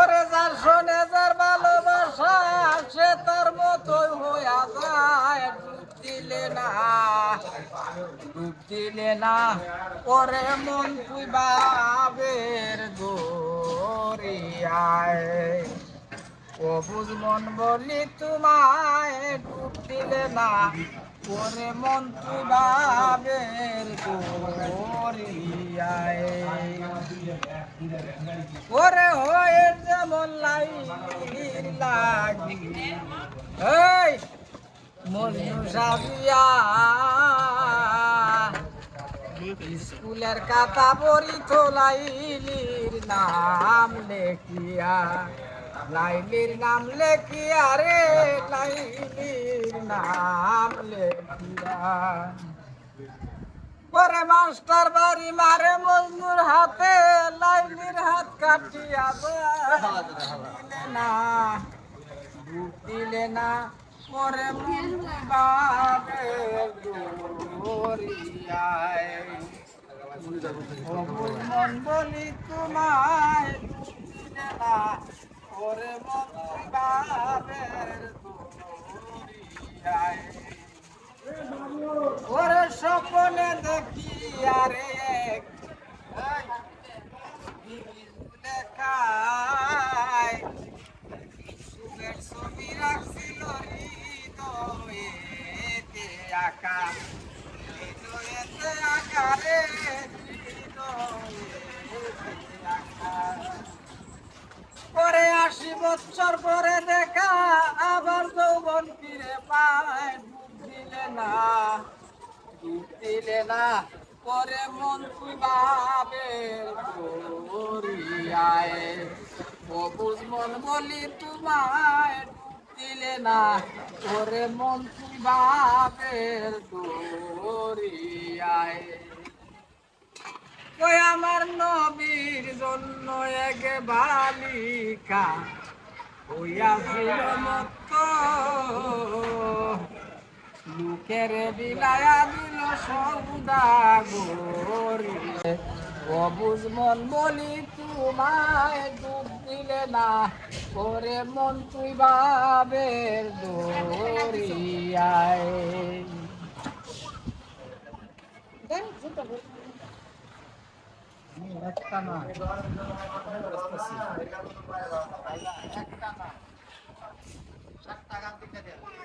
ওরে যার শোনে, যার ভালোবাসা, সে তার মতোই হইয়া যায়। ডুব দিলে না, ডুব দিলে না, ওরে মন তুই বাবের দরিয়ায়। বুঝ মন বলি তোমায় ডুব দিলে না। ওরে মন তুই বাবের দরিয়ায় ওরে হয়ে যেমন লাইর লাগি। এই মজনু সাজিয়া। স্কুলের কাতা পড়ি তো লাইলির নাম লেখিয়া। লাইলির নাম লেখিয়া রে লাইলির নাম লেখিয়া। পরে মাস্টার বাড়ি মারে মজনুর হাতে লাইলির হাত কাটিয়া না দিলে না, পরে মন বলি তোমায় দিলে না বাবে দরিয়ায় ওরে স্বপ্নে দেখি আরে দেখায় সুখের ছবি রাখছিল হৃদয়েতে আঁকা হৃদয়েতে আঁকা রে আশি বছর পরে দেখা, আবার যৌবন ফিরে পায় ডুব দিলে না ডুব দিলে না, পরে মন তুই বাবে দরিয়ায় অবুজ মন বলি তোমায় ডুব দিলে না, পরে মন তুই বাবে দরিয়ায় আমার নবীর জন্য এক বালিকা লোকের বিলায়া দিল সৌদা গরিলে অবুজ মন বলি তোমায় ডুব দিলে না করে মন তুই বাবের দরিয়ায় একটা না Gracias.